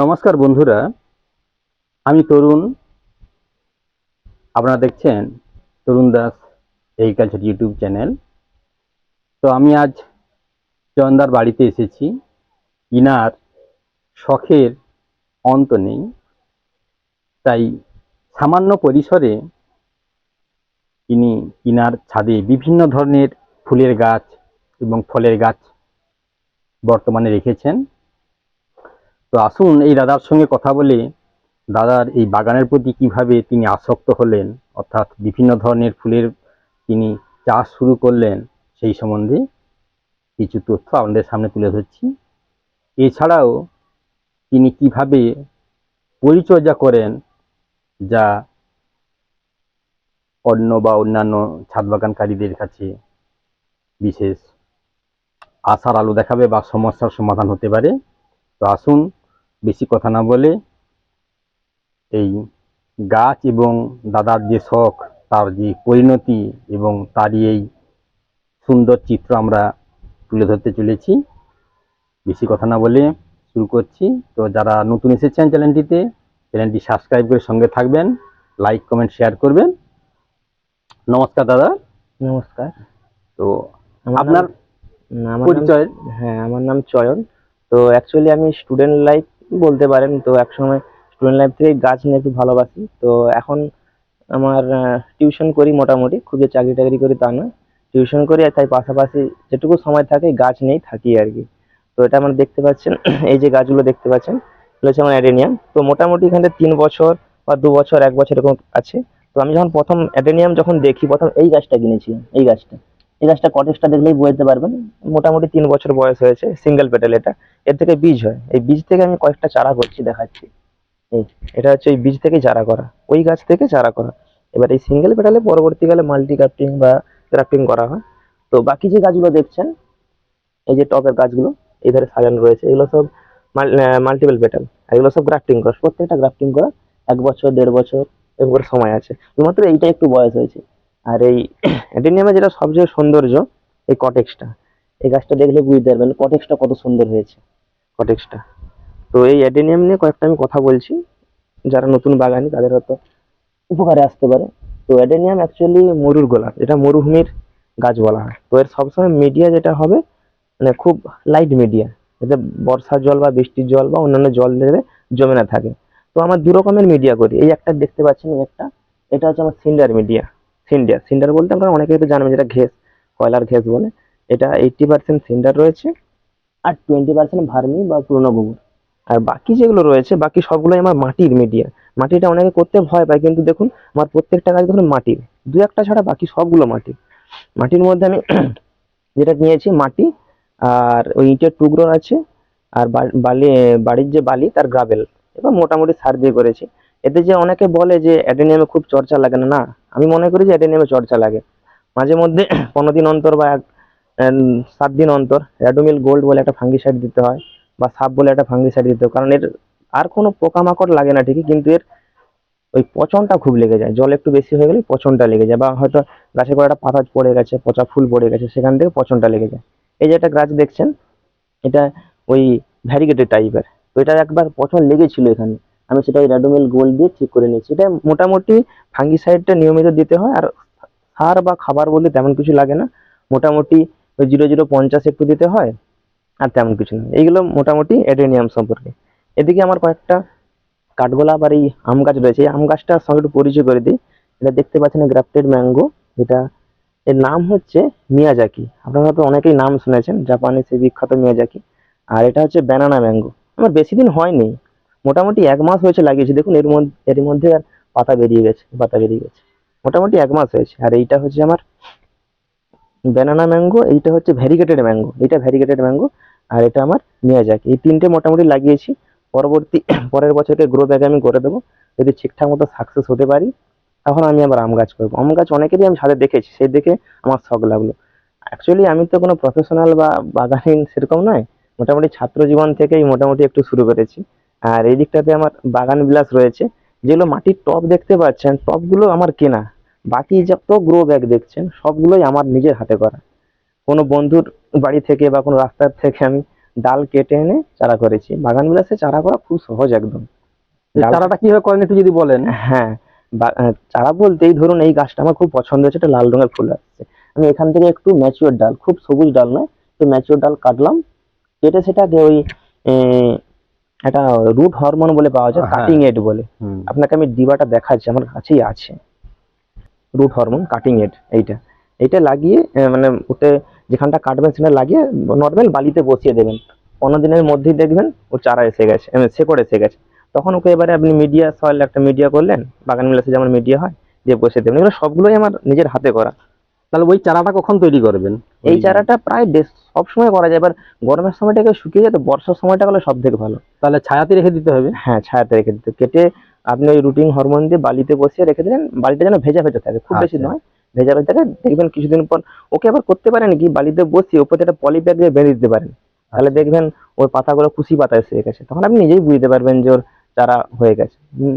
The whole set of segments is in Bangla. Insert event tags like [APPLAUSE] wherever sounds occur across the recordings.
নমস্কার বন্ধুরা, আমি তরুণ। আপনারা দেখছেন Tarun Das agriculture YouTube channel. তো আমি আজ জয়নদার বাড়িতে এসেছি। ইনার শখের অন্ত নেই। তাই সামান্য পরিসরে তিনি ইনার ছাদে বিভিন্ন ধরনের ফুলের গাছ এবং ফলের গাছ বর্তমানে রেখেছেন। তো আসুন এই দাদার সঙ্গে কথা বলে। দাদার এই বাগানের প্রতি কীভাবে তিনি আসক্ত হলেন, অর্থাৎ বিভিন্ন ধরনের ফুলের তিনি চাষ শুরু করলেন, সেই সম্বন্ধে কিছু তথ্য আপনাদের সামনে তুলে ধরছি। এছাড়াও তিনি কীভাবে পরিচর্যা করেন, যা অন্য বা অন্যান্য ছাদ বাগানকারীদের কাছে বিশেষ আশার আলো দেখাবে বা সমস্যার সমাধান হতে পারে। তো আসুন বেশি কথা না বলে এই গাছ এবং দাদার যে শখ তার যে পরিণতি এবং তারই এই সুন্দর চিত্র আমরা তুলে ধরতে চলেছি বেশি কথা না বলে শুরু করছি। তো যারা নতুন এসেছেন চ্যানেলটিতে চ্যানেলটি সাবস্ক্রাইব করে সঙ্গে থাকবেন লাইক কমেন্ট শেয়ার করবেন। নমস্কার দাদা। নমস্কার। তো আপনার পরিচয়? হ্যাঁ আমার নাম চয়ন। তো অ্যাকচুয়ালি আমি স্টুডেন্ট লাইফ বলতে পারেন। তো একসময় স্টুডেন্ট লাইফ থেকে গাছ নিয়ে একটু ভালোবাসি। তো এখন আমার টিউশন করি মোটামুটি। খুব যে চাকরি টাকরি করি তা না টিউশন করি আর তাই পাশাপাশি যেটুকু সময় থাকে গাছ নিয়েই থাকি আর কি। তো এটা আমরা দেখতে পাচ্ছেন। [CLEARS THROAT] এই যে গাছগুলো দেখতে পাচ্ছেন, এগুলো হচ্ছে আমার অ্যাডেনিয়াম তো মোটামুটি এখানে তিন বছর বা দু বছর, এক বছর এরকম আছে। তো আমি যখন প্রথম অ্যাডেনিয়াম যখন দেখি, প্রথম এই গাছটা কিনেছি এই গাছটা। এই গাছটা কটেজটা দেখলেই বুঝতে পারবেন। মোটামুটি তিন বছর বয়স হয়েছে সিঙ্গেল পেটাল এটা। এর থেকে বীজ হয়। এই বীজ থেকে আমি কয়েকটা চারা করছি, দেখাচ্ছি। এই, এটা হচ্ছে এই বীজ থেকে চারা করা। ওই গাছ থেকে চারা করা। এবার এই সিঙ্গেল পেটালে পরবর্তীকালে মাল্টি গ্রাফটিং বা গ্রাফটিং করা হয়। তো বাকি যে গাছগুলো দেখছেন, এই যে টবের গাছগুলো এই ধারে সাজানো রয়েছে, এগুলো সব মাল্টিপল পেটাল এগুলো সব গ্রাফটিং করা। প্রত্যেকটা গ্রাফটিং করা, এক বছর, দেড় বছর, এরকম করে সময় আছে। শুধুমাত্র এইটা একটু বয়স হয়েছে। আর এই অ্যাডেনিয়ামে যেটা সবচেয়ে সৌন্দর্য, এই কটেক্সটা এই গাছটা দেখলে বুঝতে পারবেন কটেক্সটা কত সুন্দর হয়েছে কটেক্সটা তো এই অ্যাডেনিয়াম নিয়ে কয়েকটা আমি কথা বলছি, যারা নতুন বাগানি তাদের হয়তো উপকারে আসতে পারে। তো অ্যাডেনিয়াম অ্যাকচুয়ালি মরুর গোলাপ এটা মরুভূমির গাছ বলা হয়। তো এর সবসময় মিডিয়া যেটা হবে মানে খুব লাইট মিডিয়া যাতে বর্ষার জল বা বৃষ্টির জল বা অন্যান্য জল দেবে জমে না থাকে। তো আমার দু রকমের মিডিয়া করি, এই একটা দেখতে পাচ্ছেন একটা, এটা হচ্ছে আমার সিন্ডার মিডিয়া সিন্ডার। সিন্ডার বলতে আপনারা অনেকে হয়তো জানবেন যেটা ঘেস, কয়লার ঘেস বলে। এটা এইটটি পার্সেন্ট সিন্ডার রয়েছে আর টোয়েন্টি পার্সেন্ট ভার্মি বা পুরনো গোবর। আর বাকি যেগুলো রয়েছে, বাকি সবগুলোই আমার মাটির মিডিয়া মাটিটা অনেকে করতে ভয় পায়, কিন্তু দেখুন, আমার প্রত্যেকটা গাছ দেখুন মাটির। দু একটা ছাড়া বাকি সবগুলো মাটির। মাটির মধ্যে আমি [CLEARS THROAT] যেটা নিয়েছি, মাটি আর ওই ইটের টুকরো আছে আর বালি, বাড়ির যে বালি, তার গ্রাবেল এবার মোটামুটি সার দিয়ে করেছি। এতে যে অনেকে বলে যে অ্যাডেনিয়ামে খুব চর্চা লাগে না না। আমি মনে করি যে অ্যাডেনিয়ামে চর্চা লাগে। মাঝে মধ্যে [CLEARS THROAT] পনেরো দিন অন্তর বা এক সাত দিন অন্তর র্যাডোমিল গোল্ড বলে একটা ফাঙ্গিসাইড দিতে হয় বা সাপ বলে একটা ফাঙ্গিসাইড দিতে হয়। কারণ এর আর কোনো পোকামাকড় লাগে না ঠিকই, কিন্তু এর ওই পচনটা খুব লেগে যায়। জল একটু বেশি হয়ে গেলে পচনটা লেগে যায় বা হয়তো গাছে করে একটা পাতা পড়ে গেছে, পচা ফুল পড়ে গেছে, সেখান থেকে পচনটা লেগে যায়। এই যে একটা গাছ দেখছেন, এটা ওই ভ্যারিগেটেড টাইপের তো এটা একবার পচন লেগেছিল এখানে। আমি সেটা ওই গোল্ড দিয়ে ঠিক করে নিয়েছি। এটা মোটামুটি ফাঙ্গিসাইডটা নিয়মিত দিতে হয় আর সার বা খাবার বলে তেমন কিছু লাগে না। মোটামুটি ওই জিরো জিরো পঞ্চাশ একটু দিতে হয় আর তেমন কিছু না। এইগুলো মোটামুটি অ্যাডেনিয়াম সম্পর্কে। এদিকে আমার কয়েকটা কাঠগোলাপ আর এই আম গাছ রয়েছে। এই আম গাছটার সঙ্গে একটু পরিচয় করে দিই। এটা দেখতে পাচ্ছেন গ্রাফটেড ম্যাঙ্গো। যেটা এর নাম হচ্ছে মিয়াজাকি। আপনারা হয়তো অনেকেই নাম শুনেছেন। জাপানে সেই বিখ্যাত মিয়াজাকি। আর এটা হচ্ছে ব্যানানা ম্যাঙ্গো। আমার বেশি দিন হয়নি। মোটামুটি এক মাস হয়েছে লাগিয়েছি। দেখুন, এর মধ্যে এর মধ্যে আর পাতা বেরিয়ে গেছে, পাতা বেরিয়ে গেছে। মোটামুটি এক মাস হয়েছে। আর এইটা হচ্ছে আমার ব্যানানা ম্যাঙ্গো এইটা হচ্ছে ভ্যারিগেটেড ম্যাঙ্গো এটা ভ্যারিগেটেড ম্যাঙ্গো আর এটা আমার মিয়াজাকি। এই তিনটে মোটামুটি লাগিয়েছি। পরবর্তী, [CLEARS THROAT] পরের বছরকে গ্রো ব্যাগে আমি করে দেবো। যদি ঠিকঠাক মতো সাকসেস হতে পারি, তখন আমি আবার আম গাছ করব। আম গাছ অনেকেরই আমি ছাদে দেখেছি, সেই দেখে আমার শখ লাগল। অ্যাকচুয়ালি আমি তো কোনো প্রফেশনাল বা বাগানিন সেরকম নয়, মোটামুটি ছাত্র জীবন থেকেই মোটামুটি একটু শুরু করেছি। আর এই দিকটাতে আমার বাগান বিলাস রয়েছে। যেগুলো মাটির টব দেখতে পাচ্ছেন টবগুলো আমার কেনা। বাকি যত গ্রো ব্যাগ দেখছেন সবগুলোই আমার নিজের হাতে করা। কোনো বন্ধুর বাড়ি থেকে বা কোনো রাস্তার থেকে আমি ডাল কেটে এনে চারা করেছি। বাগান বিলাসে চারা করা খুব সহজ একদম। চারাটা কীভাবে করেন একটু যদি বলেন? হ্যাঁ চারা বলতেই ধরুন এই গাছটা আমার খুব পছন্দ হয়েছে একটা লাল রঙের ফুল আসছে। আমি এখান থেকে একটু ম্যাচিওর ডাল খুব সবুজ ডাল নয় একটু ম্যাচিওর ডাল কাটলাম কেটে সেটাকে ওই একটা রুট হরমোন বলে পাওয়া যায় হ্যাঁ। কাটিং এড বলে। আপনাকে আমি ডিবাটা দেখাচ্ছি আমার কাছেই আছে। রুট হরমোন কাটিং এড এইটা। এইটা লাগিয়ে মানে ওতে যেখানটা কাটবেন সেটা লাগিয়ে নর্মাল বালিতে বসিয়ে দেবেন। পনেরো দিনের মধ্যেই দেখবেন ও চারা এসে গেছে আহ, শেকড় এসে গেছে। তখন ওকে এবারে আপনি মিডিয়া সয়েল একটা মিডিয়া করলেন বাগান বিলাসে যেমন মিডিয়া হয় দিয়ে বসে দেবেন। এগুলো সবগুলোই আমার নিজের হাতে করা। তাহলে ওই চারাটা কখন তৈরি করবেন? এই চারাটা প্রায় বেশ সবসময় করা যায় এবার গরমের সময়টাকে শুকিয়ে যায় তো বর্ষার সময়টা গেলে সব থেকে ভালো। তাহলে ছায়াতে রেখে দিতে হবে? হ্যাঁ ছায়াতে রেখে দিতে কেটে আপনি ওই রুটিন হরমোন দিয়ে বালিতে বসিয়ে রেখে দিলেন বালিটা যেন ভেজা ভেজা থাকে খুব বেশি আচ্ছা। নয় ভেজা ভেজা থাকে। দেখবেন কিছুদিন পর ওকে আবার করতে পারেন কি বালিতে বসিয়ে ওপরে একটা পলি ব্যাগ দিয়ে বেঁধে দিতে পারেন। তাহলে দেখবেন ওর পাতাগুলো খুশি পাতা এসে গেছে। তখন আপনি নিজেই বুঝতে পারবেন যে ওর চারা হয়ে গেছে।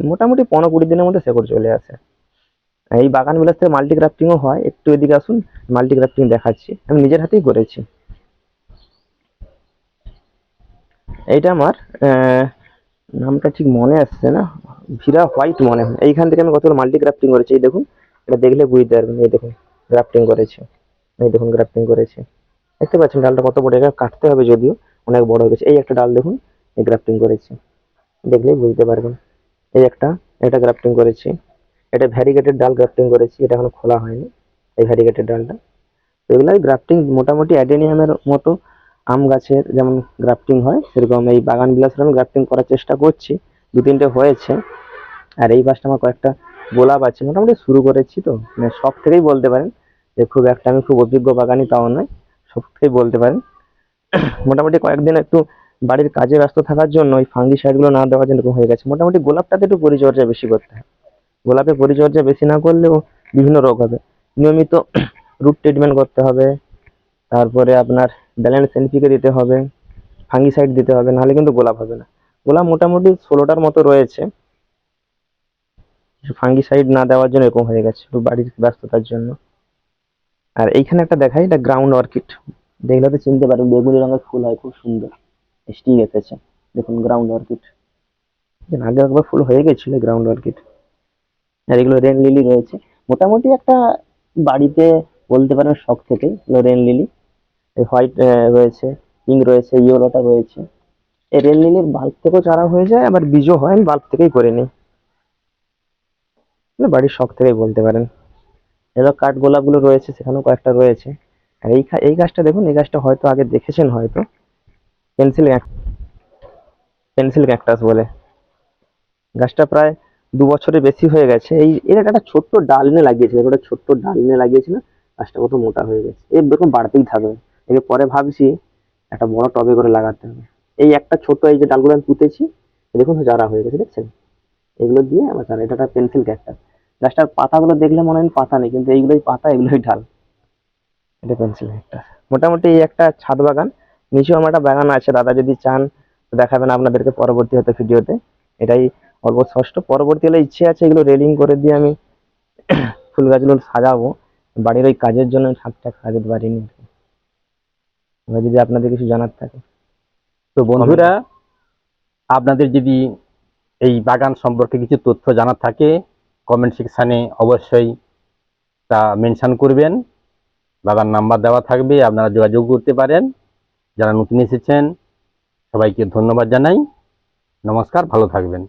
মোটামুটি পনেরো কুড়ি দিনের মধ্যে শেকড় চলে আসে। এই বাগান বিলাস থেকে মাল্টি ক্রাফটিংও হয়। একটু এদিকে আসুন মাল্টি ক্রাফটিং দেখাচ্ছি। আমি নিজের হাতেই করেছি। এইটা আমার নামটা ঠিক মনে আসছে না। ভিরা হোয়াইট মনে হয়। এইখান থেকে আমি কতগুলো মাল্টি গ্রাফটিং করেছি, এই দেখুন। এটা দেখলে বুঝতে পারবেন, এই দেখুন গ্রাফটিং করেছি। এই দেখুন গ্রাফটিং করেছি। দেখতে পাচ্ছেন, ডালটা কত বড়, এটা কাটতে হবে যদিও, অনেক বড় হয়ে গেছে। এই একটা ডাল দেখুন, এই গ্রাফটিং করেছি। দেখলেই বুঝতে পারবেন। এই একটা, এটা গ্রাফটিং করেছি। এটা ভ্যারিগেটেড ডাল গ্রাফটিং করেছি, এটা এখনও খোলা হয়নি, এই ভ্যারিগেটেড ডালটা। তো এগুলাই গ্রাফটিং মোটামুটি অ্যাডেনিয়ামের মতো আম গাছের যেমন গ্রাফটিং হয়, সেরকম এই বাগান বিলাসের আমি গ্রাফটিং করার চেষ্টা করছি, দু তিনটে হয়েছে। আর এই গাছটা আমার কয়েকটা গোলাপ আছে, মোটামুটি শুরু করেছি তো মানে সব থেকেই বলতে পারেন যে খুব একটা আমি খুব অভিজ্ঞ বাগানি তাও নয়, সব থেকেই বলতে পারেন। মোটামুটি কয়েকদিন একটু বাড়ির কাজে ব্যস্ত থাকার জন্য ওই ফাঙ্গি সাইডগুলো না দেওয়ার জন্য হয়ে গেছে। মোটামুটি গোলাপটাতে একটু পরিচর্যা বেশি করতে হয়। গোলাপে পরিচর্যা বেশি না করলেও বিভিন্ন রোগ হবে। নিয়মিত [CLEARS THROAT] রুট ট্রিটমেন্ট করতে হবে। তারপরে আপনার ব্যালেন্স এনপিকে দিতে হবে ফাঙ্গিসাইড দিতে হবে, নাহলে কিন্তু গোলাপ হবে না। গোলাপ মোটামুটি ষোলোটার মতো রয়েছে। ফাঙ্গিসাইড না দেওয়ার জন্য এরকম হয়ে গেছে বাড়ির ব্যস্ততার জন্য। আর এইখানে একটা দেখাই, এটা গ্রাউন্ড অর্কিড দেখলে তো চিনতে পারবেন, বেগুনি রঙের ফুল হয়, খুব সুন্দর। স্টিক এসেছে। দেখুন গ্রাউন্ড অর্কিড আগে একবার ফুল হয়ে গেছিল গ্রাউন্ড অর্কিড আর এগুলো রেন লিলি রয়েছে। মোটামুটি একটা বাড়িতে বলতে পারেন শখ এগুলো রেন লিলি হোয়াইট রয়েছে পিঙ্ক রয়েছে ইয়েলোটা রয়েছে। এই রেল লিলির বাল্ব থেকেও চারা হয়ে যায়, আবার বীজও হয়, আমি বাল্ব থেকেই করে নিই। বাড়ির শখ থেকেই বলতে পারেন। এবার কাঠ গোলাপগুলো রয়েছে, সেখানেও কয়েকটা রয়েছে। আর এই এই গাছটা দেখুন, এই গাছটা হয়তো আগে দেখেছেন হয়তো। পেন্সিল পেন্সিল ক্যাকটাস বলে। গাছটা প্রায় দু বছরের বেশি হয়ে গেছে। এই, এর একটা ছোট্ট ডাল এনে লাগিয়েছিল একটা ছোট্ট ডাল এনে লাগিয়েছিল গাছটা কত মোটা হয়ে গেছে। এর দেখুন, বাড়তেই থাকবে। এর পরে ভাবছি একটা বড় টবে করে লাগাতে হবে। এই একটা ছোট এই যে ডালগুলো আমি পুঁতেছি, দেখুন যারা হয়ে গেছে, দেখছেন? এগুলো দিয়ে আমার চারা এটা একটা পেন্সিল ক্যাকটাস গাছটার পাতাগুলো দেখলে মনে হয় পাতা নেই, কিন্তু এইগুলোই পাতা, এগুলোই ডাল। এটা পেন্সিল ক্যাকটাস মোটামুটি এই একটা ছাদ বাগান। নিচেও আমার একটা বাগান আছে, দাদা যদি চান দেখাবেন আপনাদেরকে পরবর্তী হতে ভিডিওতে। এটাই অল্প ষষ্ঠ পরবর্তীকালে ইচ্ছে আছে এগুলো রেলিং করে দিয়ে আমি [COUGHS] ফুল গাছগুলো সাজাবো। বাড়ির ওই কাজের জন্য ঠিকঠাক আর কি। এবার যদি আপনাদের কিছু জানার থাকে। তো বন্ধুরা, আপনাদের যদি এই বাগান সম্পর্কে কিছু তথ্য জানার থাকে কমেন্ট সেকশানে অবশ্যই তা মেনশান করবেন। দাদার নাম্বার দেওয়া থাকবে, আপনারা যোগাযোগ করতে পারেন। যারা নতুন এসেছেন, সবাইকে ধন্যবাদ জানাই। নমস্কার, ভালো থাকবেন।